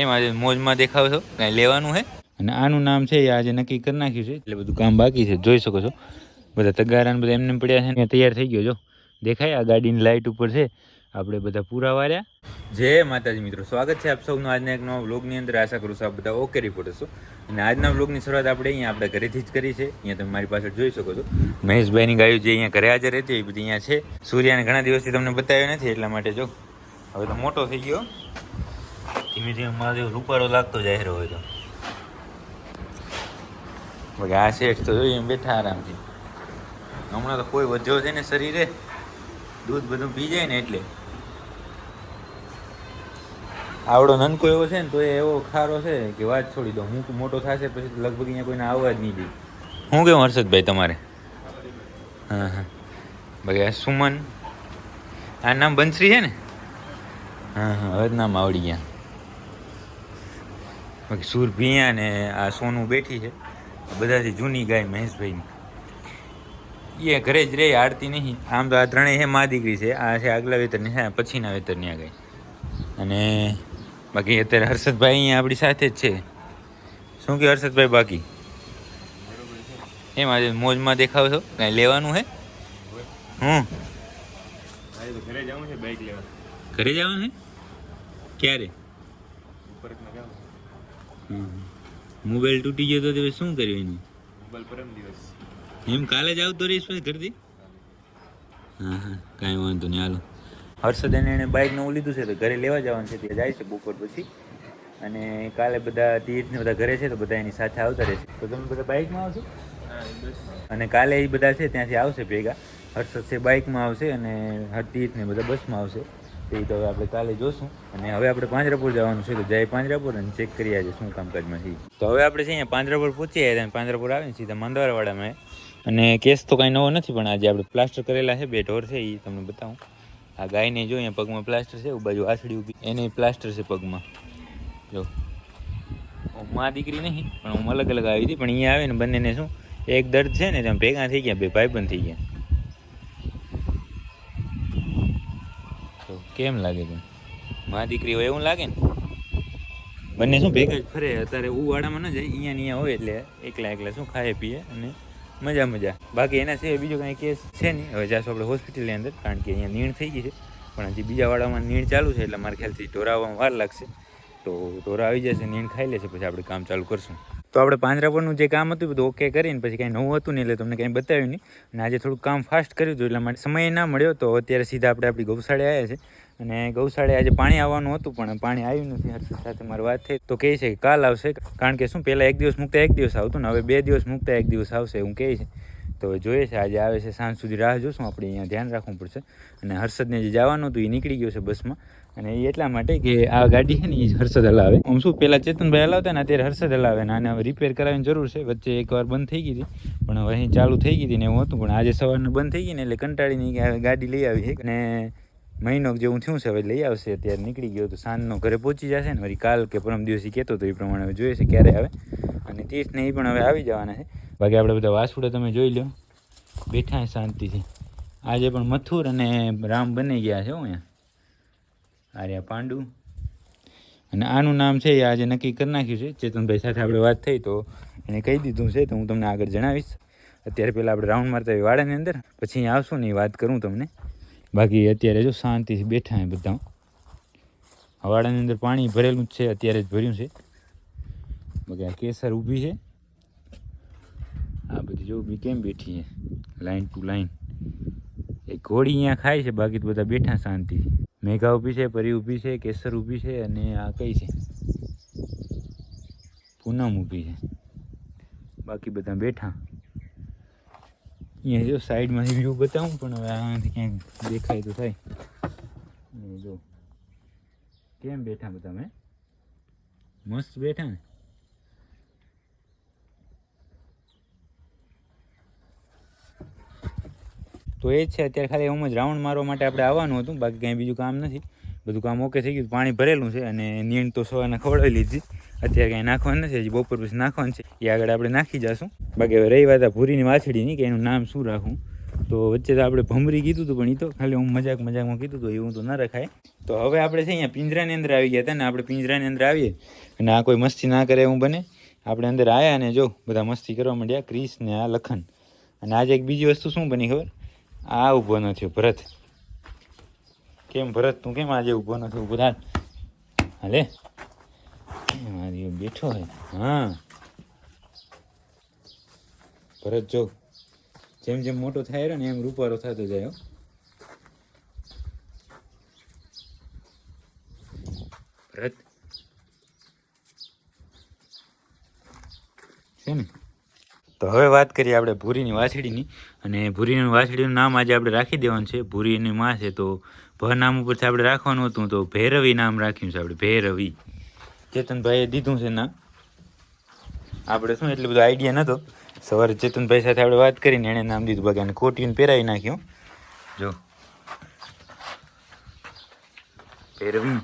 એમ આજે મોજમાં દેખાવ છો, કાંઈ લેવાનું છે? અને આનું નામ છે એ આજે નક્કી કરી નાખ્યું છે, એટલે બધું કામ બાકી છે, જોઈ શકો છો. બધા તગારા બધા એમને પડ્યા છે ને તૈયાર થઈ ગયો, જો. દેખાય આ ગાડીની લાઇટ ઉપર છે, આપણે બધા પૂરા વાર્યા. જય માતાજી મિત્રો, સ્વાગત છે આપ સૌનું આજના એક નવા વ્લોગની અંદર. આશા કરું છું આપ બધા ઓકે રિપોર્ટ હશો અને આજના વ્લોગની શરૂઆત આપણે અહીંયા આપણે ઘરેથી જ કરી છે. અહીંયા તમે મારી પાછળ જોઈ શકો છો. મહેશભાઈની ગાયો જે અહીંયા ઘરે હાજર હતી એ બધી અહીંયા છે. સૂર્યાને ઘણા દિવસથી તમને બતાવ્યો નથી એટલા માટે જો. હવે તો મોટો થઈ ગયો. ધીમે ધીમે મારે રૂપાળો લાગતો જાહેર હોય તો. બાકી આ શેઠ તો જોઈએ બેઠા આરામથી. હમણાં તો કોઈ વધ્યો છે ને શરીરે, દૂધ બધું પી જાય ને એટલે. આવડો નનકો એવો છે ને તો એ એવો ખારો છે કે વાત છોડી દો. હું મોટો થશે પછી લગભગ અહીંયા કોઈને આવવા જ નહીં દે. શું કેવું હર્ષદભાઈ તમારે? હા હા. બાકી આ સુમન, આ નામ બંસરી છે ને? હા હા, હવે નામ આવડી ગયા. બાકી સુર ભીયા ને આ સોનું બેઠી છે. બધાથી જૂની ગાય મહેશભાઈની. એ ઘરે જ રહી આડતી નહીં. આમ તો આ ત્રણેય છે મા દીકરી છે. આ છે આગલા વેતરની છે પછીના વેતરની આ ગાય. અને બાકી અત્યારે હર્ષદભાઈ અહીંયા આપણી સાથે જ છે. શું કે હર્ષદભાઈ બાકી? એમ આજે મોજમાં દેખાવ છો? કાંઈ લેવાનું હું? આજે ઘરે જવું છે બાઇક લેવા. ઘરે જવાનું છે ક્યારે? ઉપર મોબાઈલ તૂટી ગયો તો તમે શું કર્યું એનું? મોબાઈલ પરમ દિવસ. એમ કાલે જ આવતો રહીશ પછી ઘરથી? હા હા કાંઈ વાંધો નહીં હાલો. હર્ષદ એને એણે બાઇક નવું લીધું છે તો ઘરે લેવા જવાનું છે ત્યાં જાય છે બપોર પછી. અને કાલે બધા તીર્થને બધા ઘરે છે તો બધા એની સાથે આવતા રહેશે. તો તમે બધા બાઇકમાં આવશો? અને કાલે એ બધા છે ત્યાંથી આવશે ભેગા. હર્ષદ છે બાઇકમાં આવશે અને હર તીર્થને બધા બસમાં આવશે. તો એ તો હવે આપણે કાલે જોશું. અને હવે આપણે પાંજરાપુર જવાનું છે, તો જાય પાંજરાપુર અને ચેક કરી આજે શું કામકાજમાં છે તો હવે આપણે છે અહીંયા પાંજરાપુર પહોંચી આવ્યા અને પાંજરાપુર આવીને સીધા મંદવારવાડામાં અને કેસ તો કાંઈ નવો નથી, પણ આજે આપણે પ્લાસ્ટર કરેલા છે, બે ઢોર છે એ તમને બતાવું. આ ગાયને જો અહીંયા પગમાં પ્લાસ્ટર છે બાજુ આસડી ઊભી. એને પ્લાસ્ટર છે પગમાં. જો. મા દીકરી નહીં, પણ હું અલગ અલગ આવી હતી, પણ અહીંયા આવીને બંનેને શું, એક દર્દ છે ને ત્યાં ભેગા થઈ ગયા, બે ભાઈ પણ થઈ ગયા તો કેમ લાગે છે? મા દીકરી હોય એવું લાગે ને? બંને શું ભેગા? જ ફરે અત્યારે ઉવાડામાં ન જાય અહીંયા ને અહીંયા હોય એટલે એકલા એકલા શું ખાય પીએ અને મજા મજા. બાકી એના સિવાય બીજો કાંઈ કેસ છે નહીં. હવે જાશું આપણે હોસ્પિટલની અંદર કારણ કે અહીંયા નીણ થઈ ગઈ છે. પણ હજી બીજા વાડામાં નીણ ચાલુ છે એટલે મારા ખ્યાલથી ઢોરાવવામાં વાર લાગશે. તો ઢોરા આવી જશે નીણ ખાઈ લેશે પછી આપણે કામ ચાલુ કરશું. તો આપણે પાંજરાપરનું જે કામ હતું બધું ઓકે કરીને પછી કાંઈ નવું હતું નહીં એટલે તમને કાંઈ બતાવ્યું નહીં. અને આજે થોડુંક કામ ફાસ્ટ કર્યું હતું એટલા માટે સમય ના મળ્યો તો અત્યારે સીધા આપણે આપણી ગૌશાળે આવ્યા છે. અને ગૌશાળે આજે પાણી આવવાનું હતું, પણ પાણી આવ્યું નથી. હર્ષદ સાથે મારી વાત થઈ. તો કહે છે કે કાલ આવશે. કારણ કે શું, પહેલાં એક દિવસ મૂકતા એક દિવસ આવતું ને હવે બે દિવસ મૂકતા એક દિવસ આવશે એવું કહે છે. તો જોઈએ છે, આજે આવે છે, સાંજ સુધી રાહ જોશું. આપણે અહીંયા ધ્યાન રાખવું પડશે. અને હર્ષદને જે જવાનું હતું, એ નીકળી ગયું છે બસમાં. અને એ એટલા માટે કે આ ગાડી છે ને, એ હર્ષદ હલાવે. આમ શું, પહેલાં ચેતનભાઈ હલાવતા ને અત્યારે હર્ષદ હલાવે ને આને હવે રિપેર કરાવવાની જરૂર છે. વચ્ચે એકવાર બંધ થઈ ગઈ હતી. પણ હવે અહીં ચાલુ થઈ ગઈ હતી ને એવું હતું. પણ આજે સવારનું બંધ થઈ ગઈ ને એટલે કંટાળીને ગાડી લઈ આવી છે. અને મહિનો જેવું થયું છે, હવે લઈ આવશે. અત્યારે નીકળી ગયો તો સાંજનો ઘરે પહોંચી જશે ને, વળી કાલ કે પરમ દિવસે કહેતો તો એ પ્રમાણે હવે જોઈએ છે ક્યારે આવે. અને તીર્થને એ પણ હવે આવી જવાના છે. બાકી આપણે બધા વાસુડા તમે જોઈ લો બેઠા શાંતિથી આજે પણ મથુર અને રામ બની ગયા છે હું અહીંયા. આર્યા પાંડુ. અને આનું નામ છે એ આજે નક્કી કરી નાખ્યું છે. ચેતનભાઈ સાથે આપણે વાત થઈ તો એને કહી દીધું છે તો હું તમને આગળ જણાવીશ. અત્યારે પહેલાં આપણે રાઉન્ડ મારતા વાડાની અંદર. પછી આવશું ને એ વાત કરું તમને. બાકી અત્યારે જો શાંતિથી બેઠા હે બધા. હવાડાની અંદર પાણી ભરેલું જ છે, અત્યારે જ ભર્યું છે. બાકી આ કેસર ઊભી છે. આ બધી જો ઊભી કેમ બેઠી છે લાઈન ટુ લાઈન એ ઘોડી અહીંયા ખાય છે, બાકી તો બધા બેઠા શાંતિથી. મેઘા ઊભી છે, પરી ઊભી છે, કેસર ઊભી છે અને આ કઈ છે? પૂનમ ઊભી છે. બાકી બધા બેઠા. અહીંયા જો સાઈડમાંથી વ્યૂ બતાવું, પણ હવે આનાથી ક્યાંક દેખાય તો થાય. જો, કેમ બેઠા બધા મેં મસ્ત બેઠા ને. તો એ જ છે, અત્યારે ખાલી એમ જ રાઉન્ડ મારવા માટે આપણે આવવાનું હતું, બાકી કાંઈ બીજું કામ નથી. બધું કામ ઓકે થઈ ગયું, પાણી ભરેલું છે અને નીણ તો સવારના ખવડાવી લીધી. અત્યારે કાંઈ નાખવાનું નથી, હજી બપોર પછી નાખવાનું છે. એ આગળ આપણે નાખી જશું. બાકી હવે રહી વાત આ ભૂરીની વાછડીની કે એનું નામ શું રાખવું તો વચ્ચે તો આપણે ભમરી કીધું હતું પણ એ તો ખાલી હું મજાક મજાકમાં કીધું હતું એવું તો ના રખાય. તો હવે આપણે છે અહીંયા પિંજરાની અંદર આવી ગયા હતા ને આપણે પિંજરાની અંદર આવીએ. અને આ કોઈ મસ્તી ના કરે એવું બને. આપણે અંદર આવ્યા અને જો, બધા મસ્તી કરવા માંડ્યા, ક્રિસ ને આ લખન. અને આજે એક બીજી વસ્તુ શું બની ખબર? આ ઊભો ન થયો, ભરત. કેમ ભરત, તું કેમ આજે ઊભો નથી? ઊભો થાય હાલે? મારી બેઠો હે? હા. ભરત, જો. જેમ જેમ મોટો થાય રહ્યો ને એમ રૂપારો થતો જાય ભરત છે ને તો હવે વાત કરીએ આપણે ભૂરીની વાછડીની અને ભૂરીની વાછડીનું નામ આજે આપણે રાખી દેવાનું છે. ભૂરીની માં છે તો ભ નામ ઉપરથી આપણે રાખવાનું હતું તો ભૈરવી નામ રાખ્યું છે આપણે, ભૈરવી. ચેતનભાઈએ દીધું છે નામ. આપણે શું એટલું બધું આઈડિયા નહોતો સવારે ચેતનભાઈ સાથે આપણે વાત કરીને એણે નામ દીધું બાકી કોટીને પહેરાવી નાખ્યું. જો. ભૈરવી.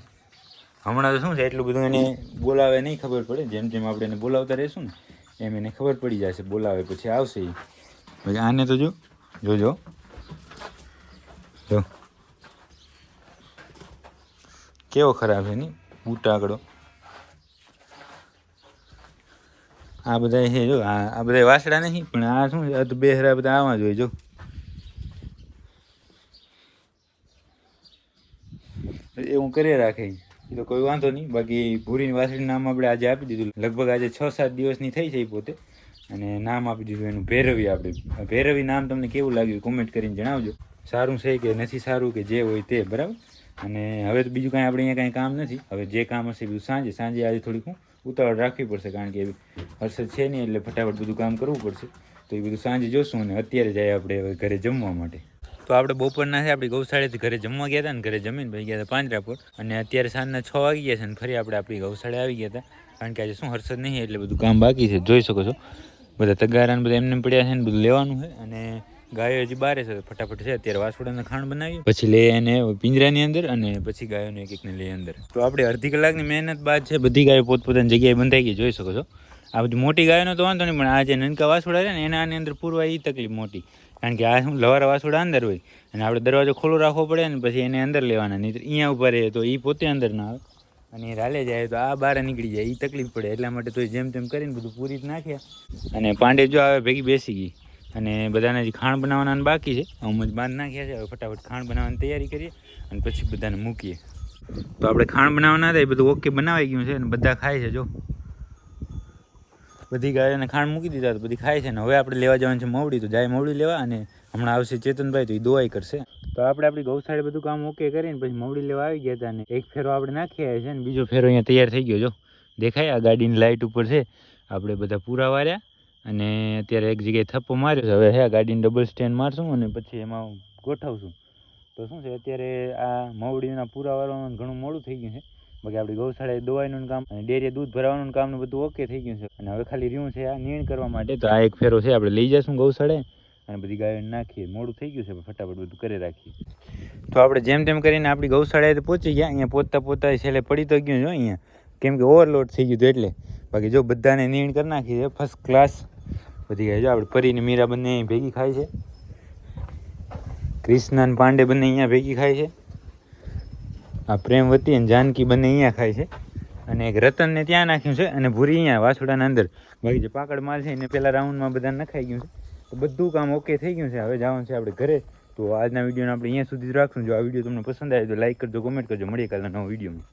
હમણાં તો શું છે, એટલું બધું એને બોલાવે નહીં ખબર પડે. જેમ જેમ આપણે એને બોલાવતા રહીશું ને એમ એને ખબર પડી જશે બોલાવે પછી આવશે પછી આને તો જો, જોજો. જો. કેવો ખરાબ છે નહીં? બૂટાકડો આ બધા છે, જો, આ બધા વાસડા નહીં, પણ આ શું છે? બેહરા બધા આવા જોઈએ જો. એવું કરી રાખે ઈ તો કોઈ વાંધો નહીં. બાકી ભૂરીની વાસળી નામ આપણે આજે આપી દીધું. લગભગ આજે છ સાત દિવસની થઈ છે એ પોતે. અને નામ આપી દીધું એનું ભૈરવી આપણે. ભૈરવી નામ તમને કેવું લાગ્યું કોમેન્ટ કરીને જણાવજો. સારું છે કે નથી સારું કે જે હોય તે, બરાબર? અને હવે તો બીજું કાંઈ આપણે અહીંયા કાંઈ કામ નથી. હવે જે કામ હશે એ બધું સાંજે સાંજે આજે થોડીક હું ઉતાવળ રાખવી પડશે, કારણ કે હર્ષદ છે નહીં એટલે ફટાફટ બધું કામ કરવું પડશે. તો એ બધું સાંજે જોશું અને અત્યારે જાય આપણે હવે ઘરે જમવા માટે. તો આપણે બપોરના છે, આપણી ગૌશાળેથી ઘરે જમવા ગયા હતા ને, ઘરે જમીને ભાઈ ગયા હતા પાંજરાપુર. અને અત્યારે સાંજના છ વાગી ગયા છે ને, ફરી આપણે આપણી ગૌશાળે આવી ગયા હતા. કારણ કે આજે શું હર્ષદ નહીં એટલે બધું કામ બાકી છે, જોઈ શકો છો. બધા તગારા બધા એમને પડ્યા છે ને, બધું લેવાનું છે. અને ગાયો હજી બારે છે ફટાફટ છે, અત્યારે વાસોડાને ખાણ બનાવી પછી લઈ એને પિંજરાની અંદર અને પછી ગાયોને એક એકને લઈ અંદર. તો આપણે અડધી કલાકની મહેનત બાદ છે, બધી ગાયો પોતપોતાની જગ્યાએ બંધાઈ ગઈ, જોઈ શકો છો. આ બધી મોટી ગાયોનો તો વાંધો નહીં, પણ આ જે નનકા વાસોડા છે ને, એના આની અંદર પૂરવા એ તકલીફ મોટી. કારણ કે આ શું, લવારા વાસોડા અંદર હોય. અને આપણે દરવાજો ખોલો રાખવો પડે ને પછી એને અંદર લેવાના. નહીં અહીંયા ઉપર રહે તો એ પોતે અંદર ના આવે. અને રાલે જાય તો આ બહાર નીકળી જાય એ તકલીફ પડે. એટલા માટે તો જેમ તેમ કરીને બધું પૂરી જ નાખ્યા અને પાંડે જો આવે ભેગી બેસી ગઈ. અને બધાને હજી ખાણ બનાવવાના બાકી છે. અમ જ બાંધ નાખ્યા છે. હવે ફટાફટ ખાણ બનાવવાની તૈયારી કરીએ અને પછી બધાને મૂકીએ. તો આપણે ખાણ બનાવવાના હતા, એ બધું ઓકે બનાવાઈ ગયું છે અને બધા ખાય છે, જો. બધી ગાયોને ખાણ મૂકી દીધા તો બધી ખાય છે ને. હવે આપણે લેવા જવાનું છે મવડી, તો જાય મવડી લેવા અને હમણાં આવશે ચેતનભાઈ, તો એ દોવાઈ કરશે. તો આપણે આપણી ગૌશાળે બધું કામ ઓકે કરીને પછી મવડી લેવા આવી ગયા હતા અને એક ફેરો આપણે નાખી આવ્યા છે ને, બીજો ફેરો અહીંયા તૈયાર થઈ ગયો, જો. દેખાય આ ગાડીની લાઇટ ઉપર છે. આપણે બધા પૂરા વાર્યા અને અત્યારે એક જગ્યાએ થપ્પો માર્યો છે. હવે હે ગાડીને ડબલ સ્ટેન્ડ મારશું અને પછી એમાં ગોઠવશું. તો શું છે, અત્યારે આ મવડીના પૂરા વાળવાનું ઘણું મોડું થઈ ગયું છે. બાકી આપણી ગૌશાળાએ દવાઈનું કામ અને ડેરીએ દૂધ ભરાવાનું કામ ને બધું ઓકે થઈ ગયું છે. અને હવે ખાલી રહ્યું છે આ નીણ કરવા માટે. તો આ એક ફેરો છે આપણે લઈ જઈશું ગૌશાળાએ અને બધી ગાયો નાખીએ. મોડું થઈ ગયું છે ફટાફટ બધું કરી રાખીએ. તો આપણે જેમ તેમ કરીને આપણી ગૌશાળાએ તો પહોંચી ગયા. અહીંયા પોતા પોતા છેલ્લે પડી તો ગયું છે અહીંયા. કેમ કે ઓવરલોડ થઈ ગયું હતું એટલે. બાકી જો બધાને નીણ કરી નાખી છે ફર્સ્ટ ક્લાસ બધી ગાય જો આપણે પરીને મીરા બંને ભેગી ખાય છે. અને પાંડે બંને અહીંયા ભેગી ખાય છે. આ પ્રેમવતી અને જાનકી બંને અહીંયા ખાય છે. અને એક રતનને ત્યાં નાખ્યું છે અને ભૂરી અહીંયા વાછોડાના અંદર બાકી જે પાકડ માલ છે એને પેલા રાઉન્ડમાં બધા નખાઈ ગયું છે. તો બધું કામ ઓકે થઈ ગયું છે. હવે જવાનું છે આપણે ઘરે. તો આજના વિડીયોને આપણે અહીંયા સુધી જ રાખશું. જો આ વીડિયો તમને પસંદ આવે તો લાઈક કરજો કોમેન્ટ કરજો. મળીએ કાલના નવો વિડીયોમાં.